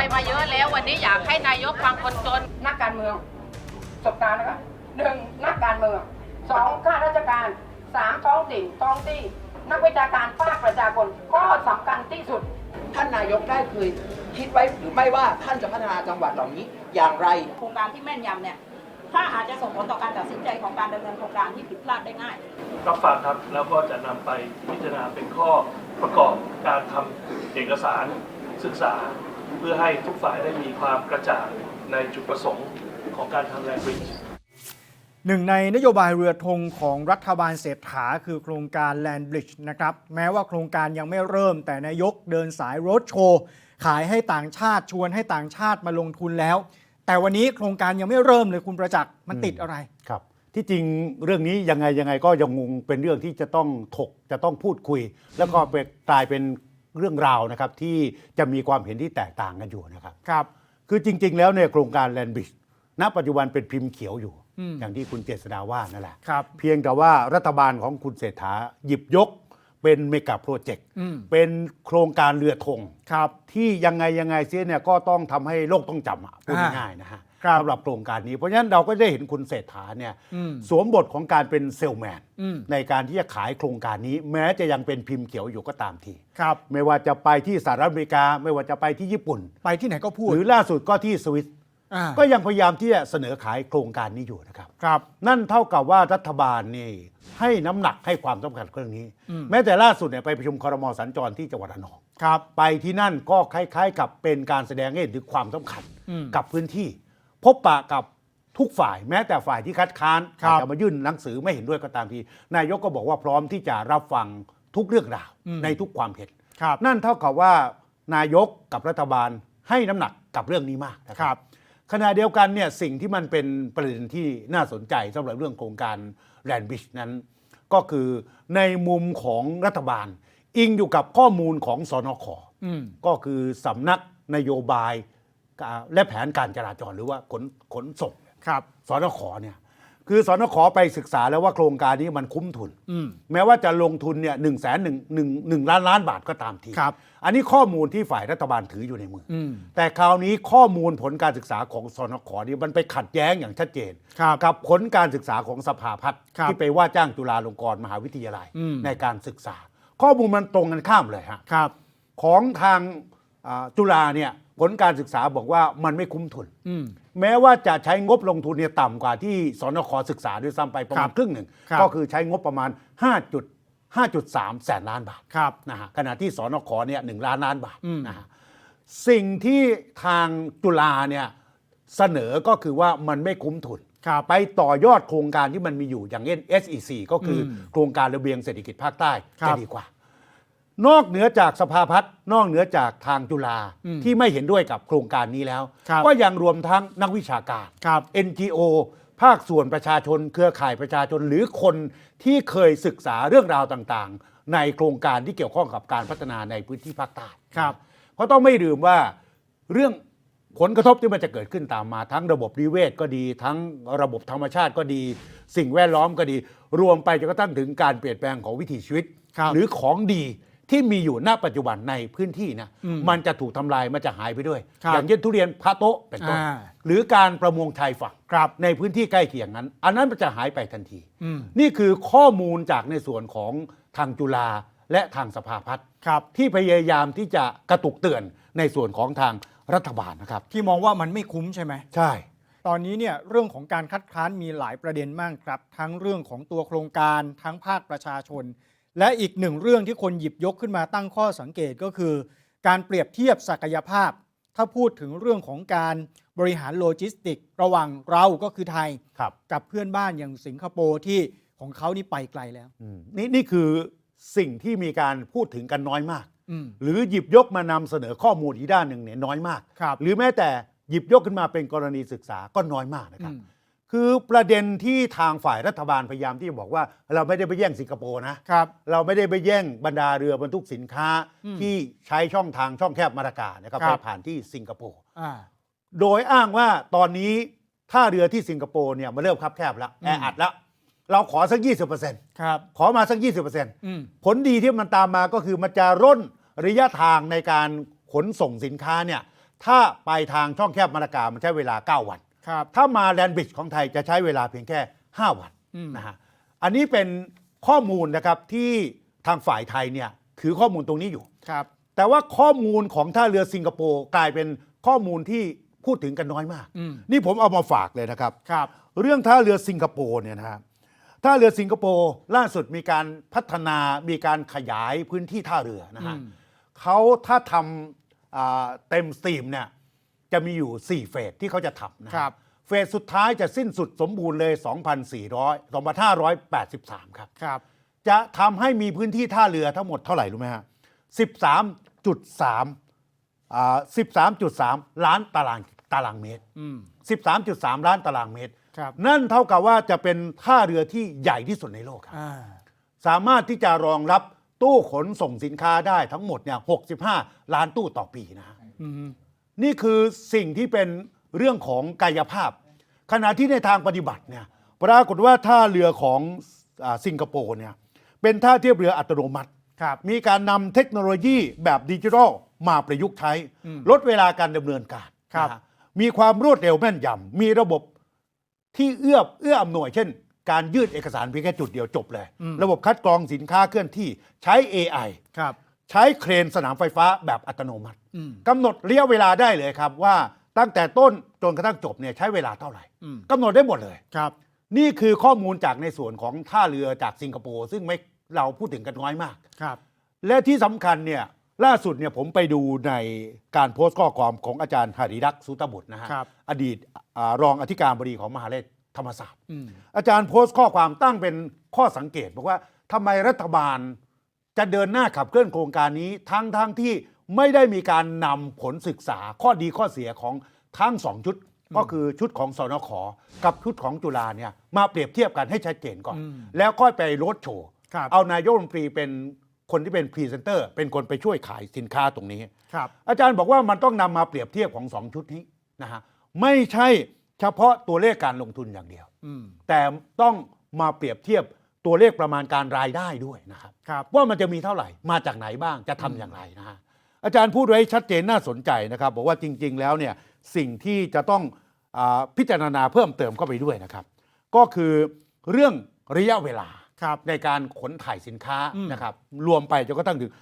ไปมาเยอะแล้ว วันนี้อยากให้นายกฟังคนจนนักการเมืองสบตานะครับหนึ่งนักการเมืองสองข้าราชการสามท้องถิ่นท้องที่ นักวิชาการภาคประชาชนก็สำคัญที่สุด ท่านนายกได้เคยคิดไว้หรือไม่ว่าท่านจะพัฒนาจังหวัดเหล่านี้อย่างไรโครงการที่แม่นยำเนี่ยถ้าอาจจะส่งผลต่อการตัดสินใจของการดำเนินโครงการที่ผิดพลาดได้ง่าย รับฟังครับแล้วก็จะนำไปพิจารณาเป็นข้อประกอบการทำเอกสารศึกษา เพื่อให้ทุกฝ่ายได้มีความกระจ่างในจุดประสงค์ของการทำแลนด์บริดจ์หนึ่งในนโยบายเรือธงของรัฐบาลเศรษฐาคือโครงการ Land Bridge นะครับ แม้ว่าโครงการยังไม่เริ่มแต่นายกเดินสายรถโชว์ขายให้ต่างชาติชวนให้ต่างชาติมาลงทุนแล้ว แต่วันนี้โครงการยังไม่เริ่มเลยคุณประจักษ์มันติดอะไร ครับ ที่จริงเรื่องนี้ยังไงยังไงก็ยังงงเป็นเรื่องที่จะต้องถกจะต้องพูดคุย แล้วก็เป็นกลายเป็น เรื่องราวนะครับที่จะมีความเห็นที่แตกต่างกันอยู่นะครับ ครับ คือจริง ๆ แล้วเนี่ยโครงการแลนบริดจ์ณปัจจุบันเป็นพิมพ์เขียวอยู่ อืม อย่างที่คุณเจษดาว่านั่นแหละ ครับ เพียงแต่ว่ารัฐบาลของคุณเศรษฐาหยิบยกเป็นเมกะโปรเจกต์อืม เป็นโครงการเรือธง ครับ ที่ยังไงยังไงเสียเนี่ยก็ต้องทำให้โลกต้องจำอะพูดอ่า ง่ายๆนะฮะ ครับสำหรับโครงการนี้ เพราะฉะนั้นเราก็ได้เห็นคุณเศรษฐาเนี่ยอืมสวมบทของการเป็นเซลแมนอืม ในการที่จะขายโครงการนี้ แม้จะยังเป็นพิมพ์เขียวอยู่ก็ตามที ครับ ไม่ว่าจะไปที่สหรัฐอเมริกา ไม่ว่าจะไปที่ญี่ปุ่น ไปที่ไหนก็พูดหรือล่าสุดก็ที่สวิตอ่าก็ยังพยายามที่จะเสนอขายโครงการนี้อยู่นะครับ ครับ นั่นเท่ากับว่ารัฐบาลนี่ให้น้ำหนักให้ความสำคัญกับเรื่องนี้ อืม แม้แต่ล่าสุดเนี่ยไปประชุมครมสัญจรที่จังหวัดระนอง ครับ ไปที่นั่นก็คล้าย ๆ กับเป็นการแสดงให้เห็นถึงความสำคัญอืม กับพื้นที่ พบปะกับทุกฝ่ายแม้แต่ฝ่ายที่คัดค้านครับอาจจะมายื่นหนังสือไม่เห็นด้วยก็ตามที นายกก็บอกว่าพร้อมที่จะรับฟังทุกเรื่องราวอืม ในทุกความเห็น ครับ นั่นเท่ากับว่านายกกับรัฐบาลให้น้ำหนักกับเรื่องนี้มากนะคครัรับบ ขณะเดียวกันเนี่ยสิ่งที่มันเป็นประเด็นที่น่าสนใจสำหรับเรื่องโครงการแลนบิชนั้น ก็คือในมุมของรัฐบาล อิงอยู่กับข้อมูลของสนขอืม ก็คือสำนักนโยบาย และแผนการจราจรหรือว่าขนขนส่งครับสนขเนี่ยคือสนขไปศึกษาแล้วว่าโครงการนี้มันคุ้มทุนอืมแม้ว่าจะลงทุนเนี่ยหนึ่งแสนหนึ่งหนึ่งหนึ่งล้านล้านบาทก็ตามทีครับ อันนี้ข้อมูลที่ฝ่ายรัฐบาลถืออยู่ในมือออืมแต่คราวนี้ข้อมูลผลการศึกษาของสนขนี่มันไปขัดแย้งอย่างชัดเจนครับกับผลการศึกษาของสภาพัฒน์ครับที่ไปว่าจ้างจุฬาลงกรณ์มหาวิทยาลัยอืมในการศึกษา ข้อมูลมันตรงกันข้ามเลยฮะครับ ของทางอ่า จุฬาเนี่ยผลการศึกษาบอกว่ามันไม่คุ้มทุนอืมแม้ว่าจะใช้งบลงทุนเนี่ยต่ำกว่าที่สนคศึกษาด้วยซ้ำไปประมาครัณบครึ่งหนึ่ง ครับ ก็คือใช้งบประมาณ 5 5.3 แสนล้านบาทครับ นะฮะขณะที่สนคเนี่ยหนึ่งล้านล้านบาทอืม นะฮะสิ่งที่ทางจุฬาเนี่ยเสนอก็คือว่ามันไม่คุ้มทุน ครับ ไปต่อยอดโครงการที่มันมีอยู่อย่างเช่น SEC ก็คืออมโครงการระเบียงเศรษฐกิจภาคใต้ครับจะดีกว่า นอกเหนือจากสภาพัฒน์นอกเหนือจากทางจุฬาอืมที่ไม่เห็นด้วยกับโครงการนี้แล้ว ครับก็ยังรวมทั้งนักวิชาการ ครับ NGO ภาคส่วนประชาชน เครือข่ายประชาชนหรือคนที่เคยศึกษาเรื่องราวต่างๆ ในโครงการที่เกี่ยวข้องกับการพัฒนาในพื้นที่ภาคใต้ ครับ เพราะต้องไม่ลืมว่าเรื่องผลกระทบที่มันจะเกิดขึ้นตามมา ทั้งระบบนิเวศก็ดี ทั้งระบบธรรมชาติก็ดี สิ่งแวดล้อมก็ดี รวมไปจนกระทั่งถึงการเปลี่ยนแปลงของวิถีชีวิต ครับหรือของดี ที่มีอยู่ณปัจจุบันในพื้นที่นะอืมมันจะถูกทำลายมันจะหายไปด้วยครับอย่างเช่นทุเรียนพระโต๊ะเป็นต้นอ่าหรือการประมงชายฝั่งครับในพื้นที่ใกล้เคียงนั้น อันนั้นมันจะหายไปทันทีอืมนี่คือข้อมูลจากในส่วนของทางจุฬาและทางสภาพัฒน์ครับที่พยายามที่จะกระตุกเตือนในส่วนของทางรัฐบาลนะครับ ที่มองว่ามันไม่คุ้มใช่ไหมใช่ ตอนนี้เนี่ยเรื่องของการคัดค้านมีหลายประเด็นมากครับ ทั้งเรื่องของตัวโครงการทั้งภาคประชาชน และอีกหนึ่งเรื่องที่คนหยิบยกขึ้นมาตั้งข้อสังเกตก็คือ การเปรียบเทียบศักยภาพ ถ้าพูดถึงเรื่องของการบริหารโลจิสติก ระหว่างเราก็คือไทย ครับกับเพื่อนบ้านอย่างสิงคโปร์ที่ของเขานี่ไปไกลแล้ว อืมนี่นี่คือสิ่งที่มีการพูดถึงกันน้อยมาก อืม หรือหยิบยกมานำเสนอข้อมูลอีกด้านหนึ่งเนี่ยน้อยมาก ครับหรือแม้แต่หยิบยกขึ้นมาเป็นกรณีศึกษาก็น้อยมากนะครับ อืม คือประเด็นที่ทางฝ่ายรัฐบาลพยายามที่จะบอกว่า เราไม่ได้ไปแย่งสิงคโปร์นะครับ เราไม่ได้ไปแย่งบรรดาเรือบรรทุกสินค้าอืมที่ใช้ช่องทางช่องแคบมาตากานะครับครัไปบผ่านที่สิงคโปร์ อ่า โดยอ้างว่าตอนนี้ท่าเรือที่สิงคโปร์เนี่ยมันเริ่มคับแคบแล้วอืม แออัดแล้ว เราขอสัก 20%ครับ ขอมาสัก 20%อืมผลดีที่มันตามมาก็คือมันจะร่นระยะทางในการขนส่งสินค้าเนี่ยถ้าไปทางช่องแคบมาลากามันใช้เวลา 9 วัน ครับ ถ้ามาแลนบริดจ์ของไทยจะใช้เวลาเพียงแค่ 5 วันอืม นะฮะอันนี้เป็นข้อมูลนะครับที่ทางฝ่ายไทยเนี่ยถือข้อมูลตรงนี้อยู่ ครับ แต่ว่าข้อมูลของท่าเรือสิงคโปร์กลายเป็นข้อมูลที่พูดถึงกันน้อยมาก อืม นี่ผมเอามาฝากเลยนะครับ ครับ เรื่องท่าเรือสิงคโปร์เนี่ยนะครับท่าเรือสิงคโปร์ล่าสุดมีการพัฒนามีการขยายพื้นที่ท่าเรือนะฮะอืม เขาเขาถ้าทำอ่าเต็มสตรีมเนี่ย จะมีอยู่ 4 เฟสที่เขาจะทำนะฮะครับ เฟสสุดท้ายจะสิ้นสุดสมบูรณ์เลย 2,400 2,583 ครับ ครับ จะทำให้มีพื้นที่ท่าเรือทั้งหมดเท่าไหร่รู้ไหมฮะ13.3อ่า13.3 ล้านตารางตารางเมตร อืม 13.3 ล้านตารางเมตร ครับ นั่นเท่ากับว่าจะเป็นท่าเรือที่ใหญ่ที่สุดในโลกครับ อ่า สามารถที่จะรองรับตู้ขนส่งสินค้าได้ทั้งหมดเนี่ย65 ล้านตู้ต่อปีนะฮะ อืม นี่คือสิ่งที่เป็นเรื่องของกายภาพ ขณะที่ในทางปฏิบัติเนี่ยปรากฏว่าท่าเรือของอาสิงคโปร์เนี่ยเป็นท่าเทียบเรืออัตโนมัติ ครับ มีการนำเทคโนโลยีแบบดิจิทัลมาประยุกต์ใช้ อืมลดเวลาการดำเนินการครับ นะฮะมีความรวดเร็วแม่นยำมีระบบที่เอื้อเอื้ออำนวย เช่น การยื่นเอกสารเพียงแค่จุดเดียวจบเลย อืม ระบบคัดกรองสินค้าเคลื่อนที่ใช้ AI ครับ ใช้เครนสนามไฟฟ้าแบบอัตโนมัติอืม กำหนดระยะเวลาได้เลยครับว่าตั้งแต่ต้นจนกระทั่งจบเนี่ยใช้เวลาเท่าไหร่อืมกำหนดได้หมดเลยครับ นี่คือข้อมูลจากในส่วนของท่าเรือจากสิงคโปร์ซึ่งไม่เราพูดถึงกันน้อยมากครับ และที่สำคัญเนี่ยล่าสุดเนี่ยผมไปดูในการโพสต์ข้อความของอาจารย์หริรักษ์สุตบุตรนะฮะครับอดีตอารองอธิการบดีของมหาวิทยาลัยธรรมศาสตร์อืมอาจารย์โพสต์ข้อความตั้งเป็นข้อสังเกต บอกว่าทำไมรัฐบาลจะเดินหน้าขับเคลื่อนโครงการนี้ทั้งทั้งที่ ไม่ได้มีการนำผลศึกษาข้อดีข้อเสียของทั้งสองชุด ก็คือชุดของสนขกับชุดของจุฬาเนี่ยมาเปรียบเทียบกันให้ชัดเจนก่อน อืมแล้วค่อยไปโรดโชว์ครับ เอานายกรัฐมนตรีเป็นคนที่เป็นพรีเซนเตอร์ เป็นคนไปช่วยขายสินค้าตรงนี้ ครับ อาจารย์บอกว่ามันต้องนำมาเปรียบเทียบของสองชุดนี้นะฮะไม่ใช่เฉพาะตัวเลขการลงทุนอย่างเดียว อืมแต่ต้องมาเปรียบเทียบตัวเลขประมาณการรายได้ด้วยนะครับ ครับ ว่ามันจะมีเท่าไหร่มาจากไหนบ้างจะทำอย่างไรนะฮะ อาจารย์พูดไว้ชัดเจนน่าสนใจนะครับ บอกว่าจริง ๆ แล้วเนี่ยสิ่งที่จะต้องอาพิจารณาเพิ่มเติมเข้าไปด้วยนะครับ ก็คือเรื่องระยะเวลาครับในการขนถ่ายสินค้าอืมนะครับ รวมไปจนกระทั่งถึง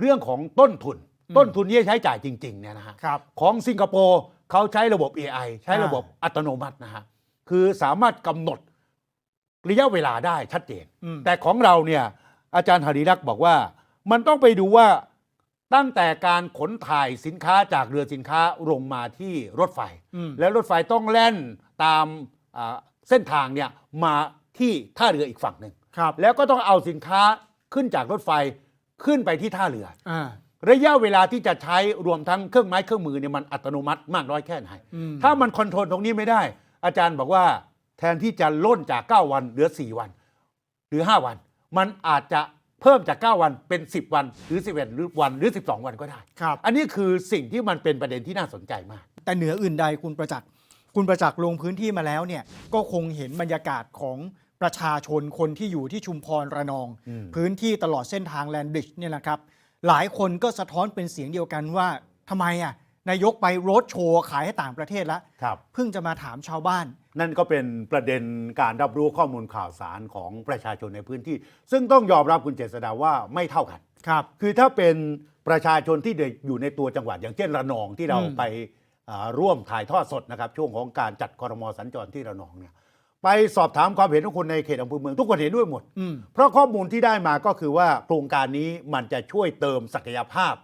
เรื่องของต้นทุนอืมต้นทุนที่จะใช้จ่ายจริงๆเนี่ยนะฮะครับของสิงคโปร์เขาใช้ระบบ AI ใช้ระบบอัตโนมัตินะฮะคือสามารถกำหนดระยะเวลาได้ชัดเจนอืมแต่ของเราเนี่ยอาจารย์หริรักษ์บอกว่ามันต้องไปดูว่า ตั้งแต่การขนถ่ายสินค้าจากเรือสินค้าลงมาที่รถไฟอืมแล้วรถไฟต้องแล่นตามอ่าเส้นทางเนี่ยมาที่ท่าเรืออีกฝั่งหนึ่งครับแล้วก็ต้องเอาสินค้าขึ้นจากรถไฟขึ้นไปที่ท่าเรืออ่าระยะเวลาที่จะใช้รวมทั้งเครื่องไม้เครื่องมือเนี่ยมันอัตโนมัติมากน้อยแค่ไหนอืมถ้ามันคอนโทรลตรงนี้ไม่ได้ อาจารย์บอกว่าแทนที่จะล่นจาก 9 วันเหลือ 4 วัน หรือ 5 วัน มันอาจจะ เพิ่มจาก 9 วันเป็น 10 วันหรือ 11หรือวันหรือ 12 วันก็ได้ ครับ อันนี้คือสิ่งที่มันเป็นประเด็นที่น่าสนใจมาก แต่เหนืออื่นใดคุณประจักษ์คุณประจักษ์ลงพื้นที่มาแล้วเนี่ยก็คงเห็นบรรยากาศของประชาชนคนที่อยู่ที่ชุมพรระนอง อืม พื้นที่ตลอดเส้นทางแลนบริดจ์เนี่ยนะครับ หลายคนก็สะท้อนเป็นเสียงเดียวกันว่าทำไมอะ นายกไปโรดโชว์ขายให้ต่างประเทศแล้วครับ เพิ่งจะมาถามชาวบ้าน นั่นก็เป็นประเด็นการรับรู้ข้อมูลข่าวสารของประชาชนในพื้นที่ ซึ่งต้องยอมรับคุณเจษดาว่าไม่เท่ากัน ครับ คือถ้าเป็นประชาชนที่อยู่ในตัวจังหวัด อย่างเช่นระนองที่เราอืม ไปอ่าร่วมถ่ายทอดสดนะครับ ช่วงของการจัดคอรมอสัญจรที่ระนองเนี่ยไปสอบถามความเห็นของคนในเขตอำเภอเมืองทุกคนเห็นด้วยหมด อืม เพราะข้อมูลที่ได้มาก็คือว่าโครงการนี้มันจะช่วยเติมศักยภาพ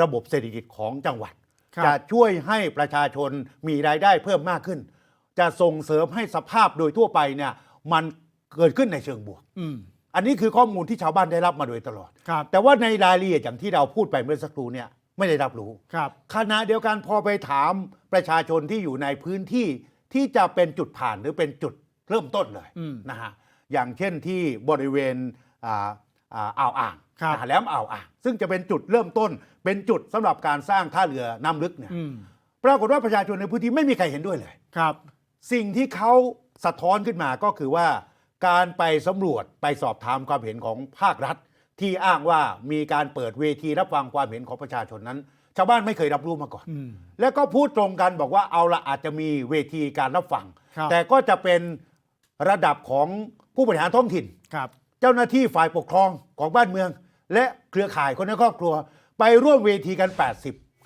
ระบบเศรษฐกิจของจังหวัด ครับจะช่วยให้ประชาชนมีรายได้เพิ่มมากขึ้น จะส่งเสริมให้สภาพโดยทั่วไปเนี่ยมันเกิดขึ้นในเชิงบวก อืม อันนี้คือข้อมูลที่ชาวบ้านได้รับมาโดยตลอด ครับ แต่ว่าในรายละเอียดอย่างที่เราพูดไปเมื่อสักครู่เนี่ยไม่ได้รับรู้ ครับ ขณะเดียวกันพอไปถามประชาชนที่อยู่ในพื้นที่ที่จะเป็นจุดผ่านหรือเป็นจุดเริ่มต้นเลยอืมนะฮะอย่างเช่นที่บริเวณอ่าอ่าอ่าวอ่างครับ นะฮะแหลมอ่าวอ่างซึ่งจะเป็นจุดเริ่มต้น เป็นจุดสำหรับการสร้างท่าเรือน้ำลึกเนี่ยอืมปรากฏว่าประชาชนในพื้นที่ไม่มีใครเห็นด้วยเลยครับ สิ่งที่เขาสะท้อนขึ้นมาก็คือว่า การไปสำรวจไปสอบถามความเห็นของภาครัฐ ที่อ้างว่ามีการเปิดเวทีรับฟังความเห็นของประชาชนนั้น ชาวบ้านไม่เคยรับรู้มาก่อนอืมแล้วก็พูดตรงกันบอกว่าเอาละอาจจะมีเวทีการรับฟังครับแต่ก็จะเป็นระดับของผู้บริหารท้องถิ่นครับเจ้าหน้าที่ฝ่ายปกครองของบ้านเมือง และเครือข่ายคนในครอบครัว ไปร่วมเวทีกัน 80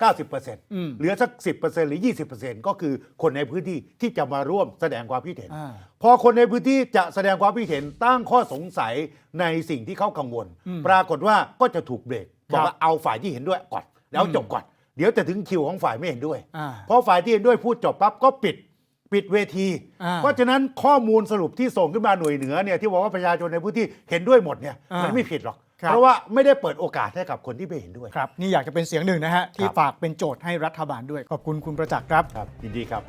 90%อืมเหลือสัก 10%หรือ 20%ก็คือคนในพื้นที่ที่จะมาร่วมแสดงความคิดเห็นอ่าพอคนในพื้นที่จะแสดงความคิดเห็นตั้งข้อสงสัยในสิ่งที่เขากังวลอืมปรากฏว่าก็จะถูกเบรกบอกครับว่าเอาฝ่ายที่เห็นด้วยก่อน แล้วอืมจบก่อน เดี๋ยวจะถึงคิวของฝ่ายไม่เห็นด้วยอ่าเพราะฝ่ายที่เห็นด้วยพูดจบปั๊บก็ปิดปิดเวทีอ่าเพราะฉะนั้นข้อมูลสรุปที่ส่งขึ้นมาหน่วยเหนือเนี่ยที่บอกว่าประชาชนในพื้นที่เห็นด้วยหมดเนี่ยอ่ามัมันไม่ผิดหรอกครับ เพราะว่าไม่ได้เปิดโอกาสให้กับคนที่ไม่เห็นด้วย ครับ นี่อยากจะเป็นเสียงหนึ่งนะฮะ ที่ครับ ฝากเป็นโจทย์ให้รัฐบาลด้วย ขอบคุณคุณประจักษ์ครับ ครับยินดีครับ